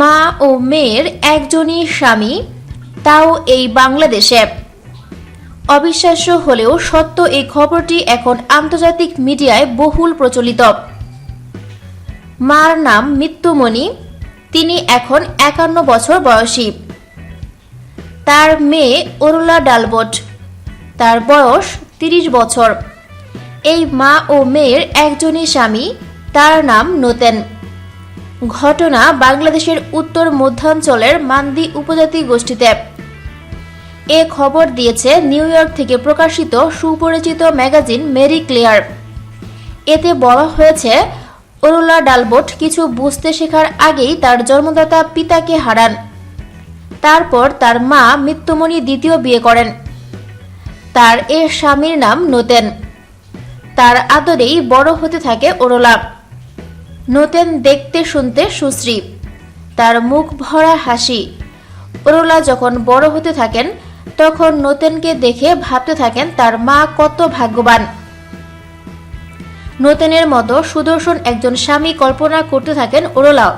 মা ও মেয়ের একজনই স্বামী, তাও এই বাংলাদেশে। অবিশ্বাস্য হলেও সত্য এই খবরটি এখন আন্তর্জাতিক মিডিয়ায় বহুল প্রচলিত। মার নাম মৃত্যুমণি, তিনি এখন একান্ন বছর বয়সী। তার মেয়ে অরুলা ডালবট, তার বয়স তিরিশ বছর। এই মা ও মেয়ের একজনই স্বামী, তার নাম নোতেন। ঘটনা বাংলাদেশের উত্তর মধ্যাঞ্চলের মান্দি উপজাতি গোষ্ঠীতে। এ খবর দিয়েছে নিউ ইয়র্ক থেকে প্রকাশিত সুপরিচিত ম্যাগাজিন মেরি ক্লেয়ার। এতে বলা হয়েছে, অরুলা ডালবোট কিছু বুঝতে শেখার আগেই তার জন্মদাতা পিতাকে হারান। তারপর তার মা মৃত্যুমণি দ্বিতীয় বিয়ে করেন। তার এ স্বামীর নাম নোতেন। তার আদরেই বড় হতে থাকে ওরলা নোতেন দেখতে শুনতে সুশ্রী তার মুখ ভরা হাসি। ওরলা যখন বড় হতে থাকেন, তখন নোতেনকে দেখে ভাবতে থাকেন, তার মা কত ভাগ্যবান। নোতেনের মতো সুদর্শন একজন স্বামী কল্পনা করতে থাকেন ওরলাও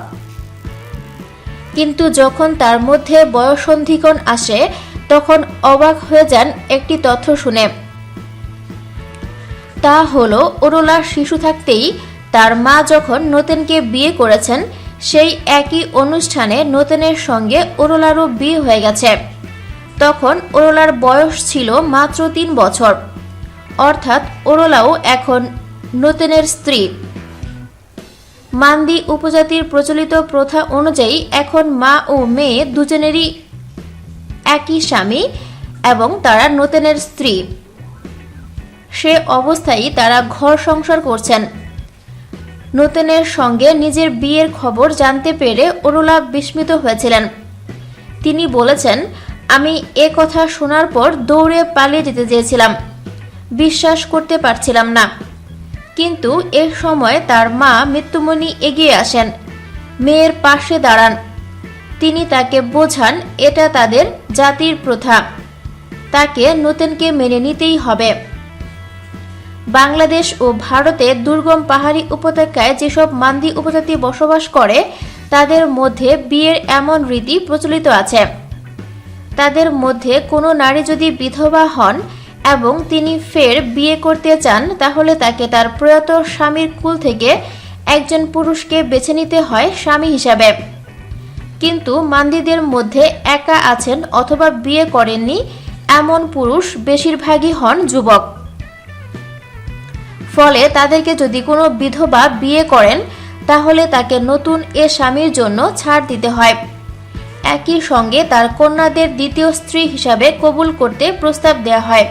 কিন্তু যখন তার মধ্যে বয়সন্ধিকন আসে, তখন অবাক হয়ে যান একটি তথ্য শুনে। তা হলো ওরলা শিশু থাকতেই তার মা যখন নতুনকে বিয়ে করেছেন, সেই একই অনুষ্ঠানে নতুনের সঙ্গে ওরলারও বিয়ে হয়ে গেছে। তখন ওরলার বয়স ছিল মাত্র তিন বছর। অর্থাৎ ওরলাও এখন নতুনের স্ত্রী। মান্দি উপজাতির প্রচলিত প্রথা অনুযায়ী এখন মা ও মেয়ে দুজনেরই একই স্বামী এবং তারা নতুনের স্ত্রী। সে অবস্থায় তারা ঘর সংসার করছেন। নতেনের সঙ্গে নিজের বিয়ের খবর জানতে পেরে অরুলা বিস্মিত হয়েছিলেন। তিনি বলেছেন, আমি এ কথা শোনার পর দৌড়ে পালিয়ে যেতে চেয়েছিলাম। বিশ্বাস করতে পারছিলাম না। কিন্তু এ সময় তার মা মৃত্যুমণি এগিয়ে আসেন। মেয়ের পাশে দাঁড়ান। তিনি তাকে বোঝান, এটা তাদের জাতির প্রথা। তাকে নতুনকে মেনে নিতেই হবে। বাংলাদেশ ও ভারতে দুর্গম পাহাড়ি উপত্যকায় যেসব মান্দি উপজাতি বসবাস করে, তাদের মধ্যে বিয়ের এমন রীতি প্রচলিত আছে। তাদের মধ্যে কোনো নারী যদি বিধবা হন এবং তিনি ফের বিয়ে করতে চান, তাহলে তাকে তার প্রয়াত স্বামীর কুল থেকে একজন পুরুষকে বেছে নিতে হয় স্বামী হিসাবে। কিন্তু মান্দিদের মধ্যে একা আছেন অথবা বিয়ে করেননি, এমন পুরুষ বেশিরভাগই হন যুবক। ফলে তাদেরকে যদি কোনো বিধবা বিয়ে করেন, তাহলে তাকে নতুন এ স্বামীর জন্য ছাড় দিতে হয়। একই সঙ্গে তার কন্যাদের দ্বিতীয় স্ত্রী হিসাবে কবুল করতে প্রস্তাব দেওয়া হয়।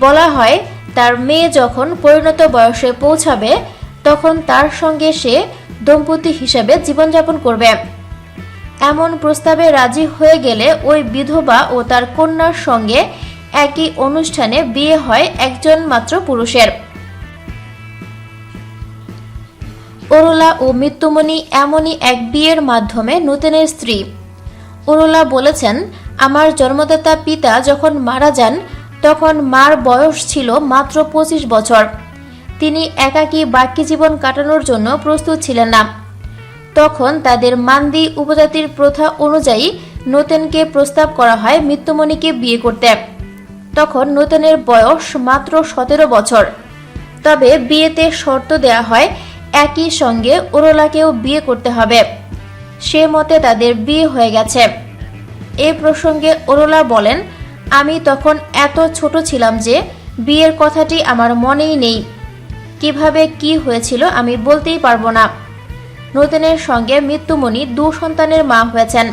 বলা হয়, তার মেয়ে যখন পরিণত বয়সে পৌঁছাবে, তখন তার সঙ্গে সে দম্পতি হিসাবে জীবনযাপন করবে। এমন প্রস্তাবে রাজি হয়ে গেলে ওই বিধবা ও তার কন্যার সঙ্গে একই অনুষ্ঠানে বিয়ে হয় একজন মাত্র পুরুষের। অরুলা ও মৃত্যুমণি এমনই এক বিয়ের মাধ্যমে নূতনের স্ত্রী। অরুলা বলেছেন, আমার জন্মদাতা পিতা যখন মারা যান, তখন মার বয়স ছিল মাত্র পঁচিশ বছর। তিনি একাকী বাক্যী জীবন কাটানোর জন্য প্রস্তুত ছিলেন না। তখন তাদের মান্দি উপজাতির প্রথা অনুযায়ী নূতনকে প্রস্তাব করা হয় মৃত্যুমণিকে বিয়ে করতে। তখন নূতনের বয়স মাত্র সতেরো বছর। তবে বিয়েতে শর্ত দেয়া হয় একই সঙ্গে ওরলাকেও বিয়ে করতে হবে। সে মতে তাদের বিয়ে হয়ে গেছে। এ প্রসঙ্গে ওরলা বলেন, আমি তখন এত ছোট ছিলাম যে বিয়ের কথাটি আমার মনেই নেই। কীভাবে কি হয়েছিল আমি বলতেই পারব না। নতুনের সঙ্গে মৃত্যুমণি দু সন্তানের মা হয়েছেন।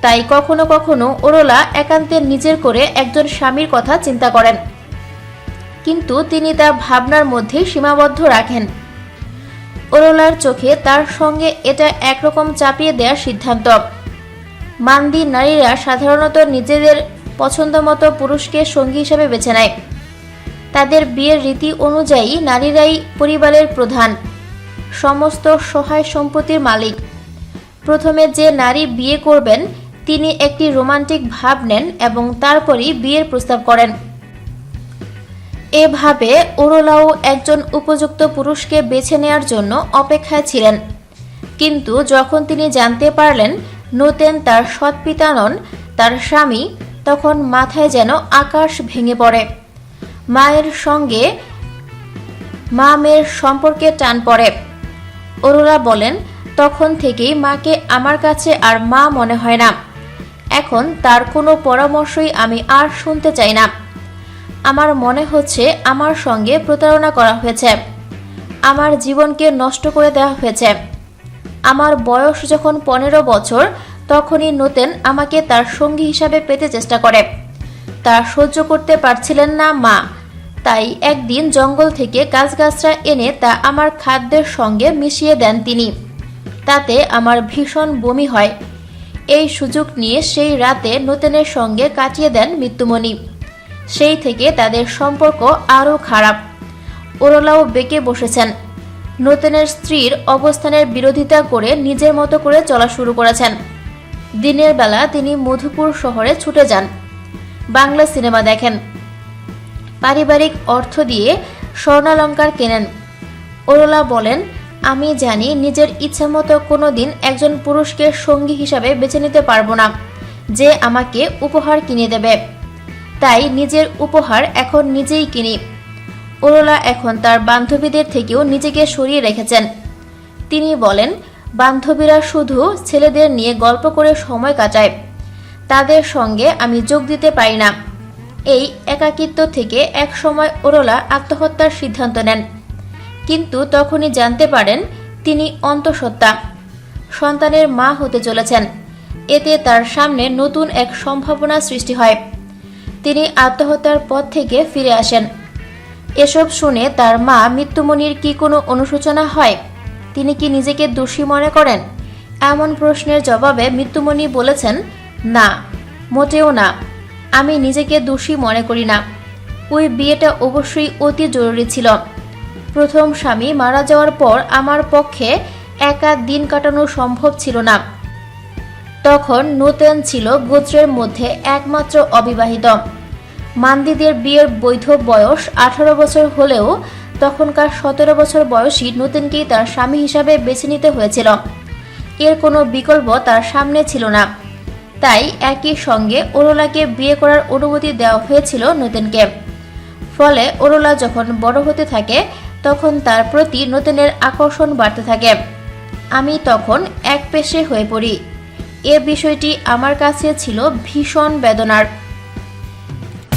তাই কখনো কখনো ওরলা একান্তে নিজের করে একজন স্বামীর কথা চিন্তা করেন। কিন্তু তিনি তা ভাবনার মধ্যে সীমাবদ্ধ রাখেন। ওরলার চোখে তার সঙ্গে এটা একরকম চাপিয়ে দেওয়ার সিদ্ধান্ত। মান্দি নারীরা সাধারণত নিজেদের পছন্দ মতো পুরুষকে সঙ্গী হিসেবে বেছে নেয়। তাদের বিয়ের রীতি অনুযায়ী নারীরাই পরিবারের প্রধান, সমস্ত সহায় সম্পত্তির মালিক। প্রথমে যে নারী বিয়ে করবেন, তিনি একটি রোমান্টিক ভাব নেন এবং তারপরই বিয়ের প্রস্তাব করেন। এভাবে ওরোলাও একজন উপযুক্ত পুরুষকে বেছে নেয়ার জন্য অপেক্ষায় ছিলেন। কিন্তু যখন তিনি জানতে পারলেন নূতেন তার সৎ পিতা নন, তার স্বামী, তখন মাথায় যেন আকাশ ভেঙে পড়ে। মায়ের সঙ্গে মা মেয়ের সম্পর্কে টান পড়ে। অরোরা বলেন, তখন থেকেই মাকে আমার কাছে আর মা মনে হয় না। এখন তার কোনো পরামর্শই আমি আর শুনতে চাই না। আমার মনে হচ্ছে আমার সঙ্গে প্রতারণা করা হয়েছে। আমার জীবনকে নষ্ট করে দেওয়া হয়েছে। আমার বয়স যখন পনেরো বছর, তখনই নতেন আমাকে তার সঙ্গী হিসাবে পেতে চেষ্টা করে। তা সহ্য করতে পারছিলেন না মা। তাই একদিন জঙ্গল থেকে গাছগাছরা এনে তা আমার খাদ্যের সঙ্গে মিশিয়ে দেন তিনি। তাতে আমার ভীষণ বমি হয়। এই সুযোগ নিয়ে সেই রাতে নতেনের সঙ্গে কাটিয়ে দেন মৃত্যুমণি সেই থেকে তাদের সম্পর্ক আরও খারাপ। ওরলাও বেঁকে বসেছেন। নতুনের স্ত্রীর অবস্থানের বিরোধিতা করে নিজের মতো করে চলা শুরু করেছেন। দিনের বেলা তিনি মধুপুর শহরে ছুটে যান। বাংলা সিনেমা দেখেন। পারিবারিক অর্থ দিয়ে স্বর্ণালঙ্কার কেনেন। ওরলা বলেন, আমি জানি নিজের ইচ্ছা মতো কোনো দিন একজন পুরুষকে সঙ্গী হিসাবে বেছে নিতে পারব না। যে আমাকে উপহার কিনে দেবে। তাই নিজের উপহার এখন নিজেই কিনি। ওরলা এখন তার বান্ধবীদের থেকেও নিজেকে সরিয়ে রেখেছেন। তিনি বলেন, বান্ধবীরা শুধু ছেলেদের নিয়ে গল্প করে সময় কাটায়। তাদের সঙ্গে আমি যোগ দিতে পারি না। এই একাকিত্ব থেকে এক সময় ওরলা আত্মহত্যার সিদ্ধান্ত নেন। কিন্তু তখনই জানতে পারেন, তিনি অন্তঃসত্ত্বা। সন্তানের মা হতে চলেছেন। এতে তার সামনে নতুন এক সম্ভাবনা সৃষ্টি হয়। তিনি আত্মহত্যার পথ থেকে ফিরে আসেন। এসব শুনে তার মা মৃত্যুমণির কি কোনো অনুশোচনা হয়? তিনি কি নিজেকে দোষী মনে করেন? এমন প্রশ্নের জবাবে মৃত্যুমণি বলেছেন, না, মোটেও না। আমি নিজেকে দোষী মনে করি না। ওই বিয়েটা অবশ্যই অতি জরুরি ছিল। প্রথম স্বামী মারা যাওয়ার পর আমার পক্ষে একা দিন কাটানো সম্ভব ছিল না। তখন নূতন ছিল গোত্রের মধ্যে একমাত্র অবিবাহিত। মান্দিদের বিয়ের বৈধ বয়স আঠারো বছর হলেও তখনকার সতেরো বছর বয়সী নতুনকেই তার স্বামী হিসাবে বেছে নিতে হয়েছিল। এর কোনো বিকল্প তার সামনে ছিল না। তাই একই সঙ্গে অরোলাকে বিয়ে করার অনুমতি দেওয়া হয়েছিল নতুনকে। ফলে অরোলা যখন বড় হতে থাকে, তখন তার প্রতি নতুনের আকর্ষণ বাড়তে থাকে। আমি তখন এক পেশে হয়ে পড়ি। এ বিষয়টি আমার কাছে ছিল ভীষণ বেদনার।